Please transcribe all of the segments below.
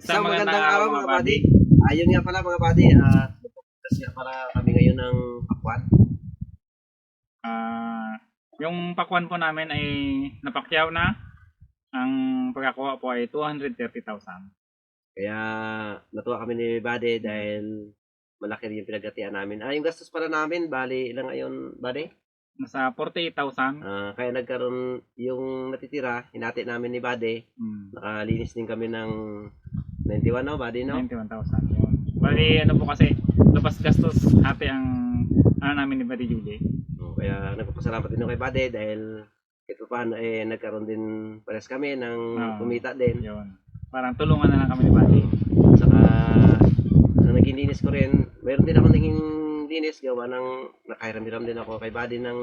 Isang magandang araw mga buddy. Ayun nga pala mga buddy, at uh, nga pala kami ngayon ng Pakwan. Ah, yung pakwan po namin ay napakyaw na. Ang pagkakuha po ay 230,000. Kaya natuwa kami ni Buddy dahil malaki rin yung pinagatian namin. Ah, yung gastos pala namin, bali ilang ngayon, Buddy? Nasa 48,000. Ah, kaya nagkaroon yung natitira, hinati namin ni Buddy. Hmm, Nakalinis din kami ng 91, no, Buddy, no? 91,000 yun. Bali ano po kasi, labas gastos ate ang ano namin ni Buddy Julie. Oh, Kaya nagpapasalamat din ako kay Buddy dahil ito paano eh nagkaroon din pares kami ng Ah. kumita din. Yun. Parang tulungan na lang kami ni Buddy. Saka nang naging linis ko rin, meron din ako naging linis gawa ng nakahiram-hiram din ako kay Buddy ng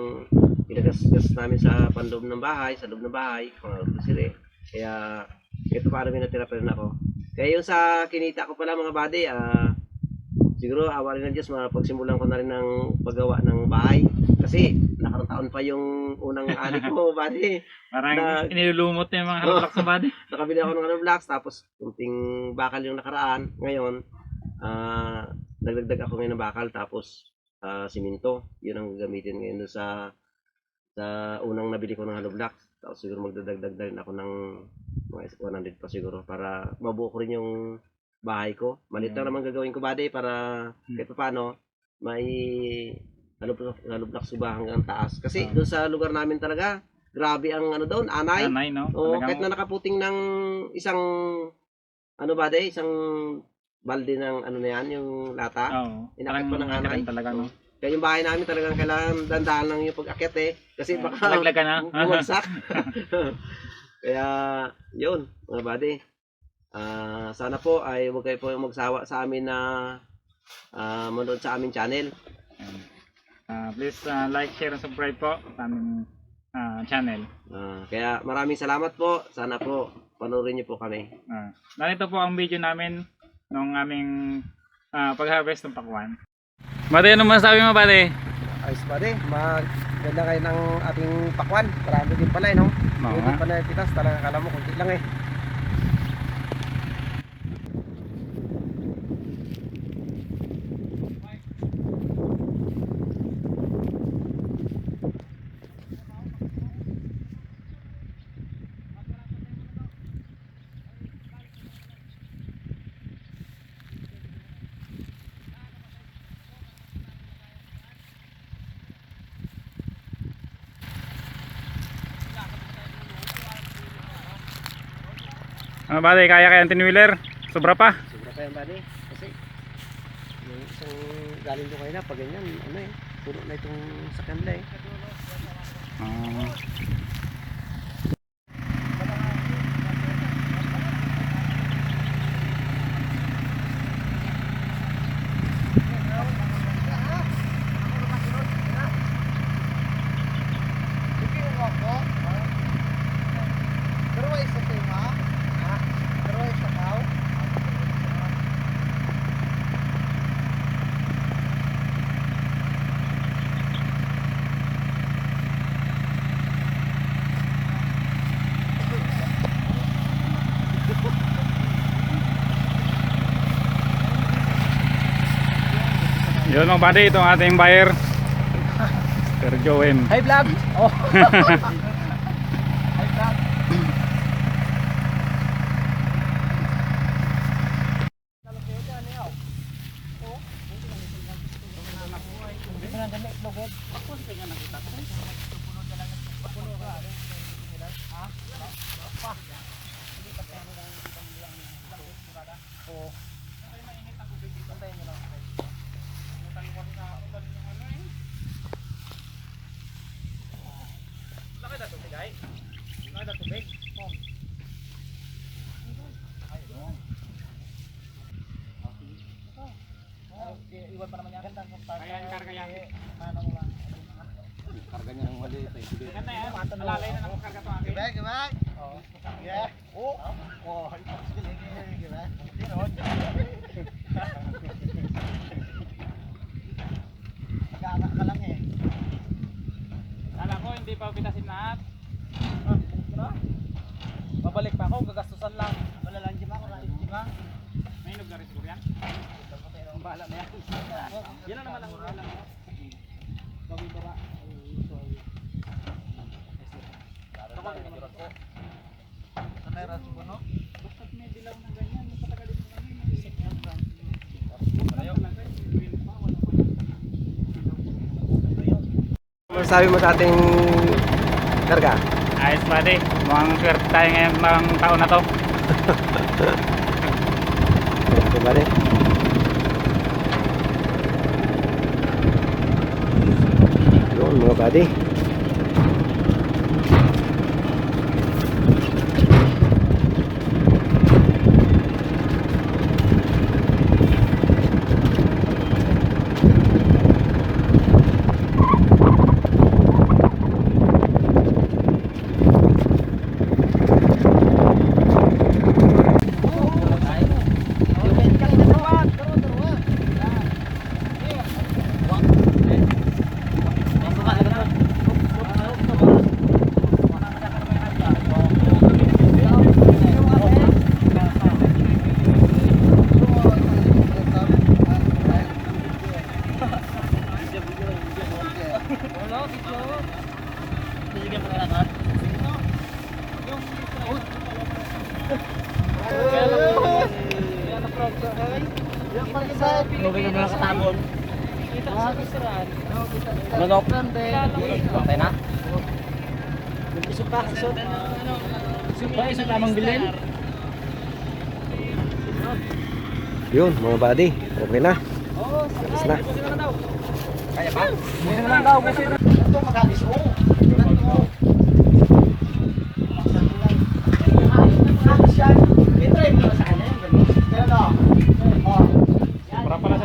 ilagas-gas namin sa panloob ng bahay, sa loob ng bahay, mga grocery. Kaya ito paano may natira pa rin ako. Kaya yung sa kinita ko pala mga buddy, ah siguro awa rin ng Diyos, mapagsimulan ko na rin ng paggawa ng bahay. Kasi nakarang taon pa yung unang ani ko, buddy. Parang Na- inilulumot na yung mga halablak sa Buddy. nakabili ako ng ano blocks tapos kunting bakal yung nakaraan ngayon ah nagdagdag ako ngayon ng bakal tapos ah, siminto yun ang gagamitin ngayon sa sa unang nabili ko ng hollow blocks tapos siguro magdadagdag na rin ako ng mga 100 pa siguro para mabuo ko rin yung bahay ko malit lang Mm. naman gagawin ko bade para Mm. kahit paano may hollow block, hollow blocks ba hanggang taas kasi Ah. doon sa lugar namin talaga grabe ang ano doon anay Anay, no? Oo, kahit na nakaputing ng isang ano ba de, isang balde ng ano na yan, yung lata. Oo. Inakit Parang ko ng anay. talaga, no? Kaya yung bahay namin talagang kailangan dandahan lang yung pag-akit eh. Kasi baka Laglag ka na. bumagsak. Kaya, yun, mga buddy. Ah, sana po ay huwag kayo po magsawa sa amin na ah, manood sa aming channel. Ah, please ah, like, share, and subscribe po sa aming ah, channel. Ah, kaya maraming salamat po. Sana po panoorin niyo po kami. Ah, narito po ang video namin nung aming ah, pag-harvest ng pakwan. Bate, ano masasabi mo, Bate? Ayos pa din. Maganda kayo ng ating pakwan. Marami din pala eh, no? Yung nga. din pala pitas, talagang akala mo kunti lang eh. Ano, Bate, kaya kaya ang tinwheeler? Sobra pa? Sobra pa yan ba ni? Kasi yung isang galing doon kayo na, pag ganyan, ano eh, puno na itong sakyan nila eh. Ah. Yun mga Bate, itong ating buyer. Sir Joem. Hi vlog! Oh! Iwan pa naman yan. Ayan, karga yan. Karga niya ng mali ito. Ganda yan. Malalay na ng karga to akin. Gibay, gibay! Oh. Yeah. Oh! Oh! Gibay. Nag-aanak ka lang eh. Kala ko hindi pa pitasin lahat. Babalik pa ako, gagastusan lang. Wala lang, di ba? Lang, May lugar ito yan? Bahala na yan. Yan na naman ang wala lang. Gawin ba ba? Bakit may dilaw na ganyan? Napatagalin mo namin. Masabi mo sa ating karga? Ayos buddy, mukhang swerte tayo ngayon ng taon na to. balik yun mga buddy Ito ba rin? Yun mga buddy. Manok. Patay na? Isok pa, isok. Ba, isok lamang bilhin? Yun mga buddy. Okay na. Tapos na. Kaya pa? Hindi na lang daw. Kasi ito magalis mo. Para pala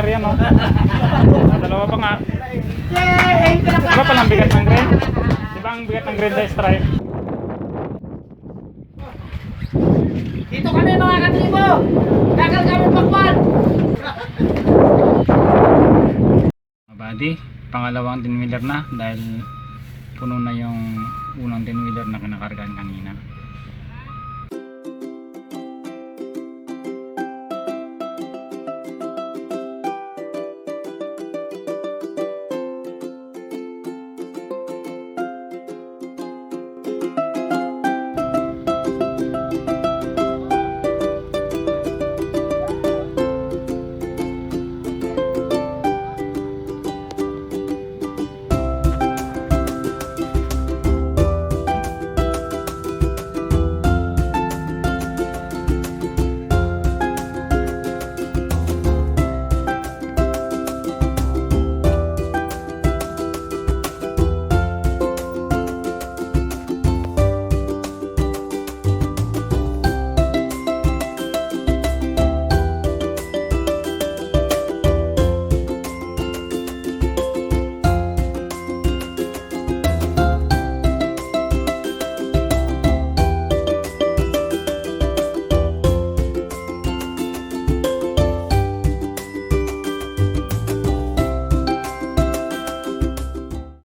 tinwheeler yan no. Ah, Dalawa pa nga. Di ba palang bigat ng grain? Di ba ang bigat ng grain sa stripe? Dito kami mga katribo! Gagal kami pakwan! Mga buddy, pangalawang tinwheeler na dahil puno na yung unang tinwheeler na kinakargaan kanina.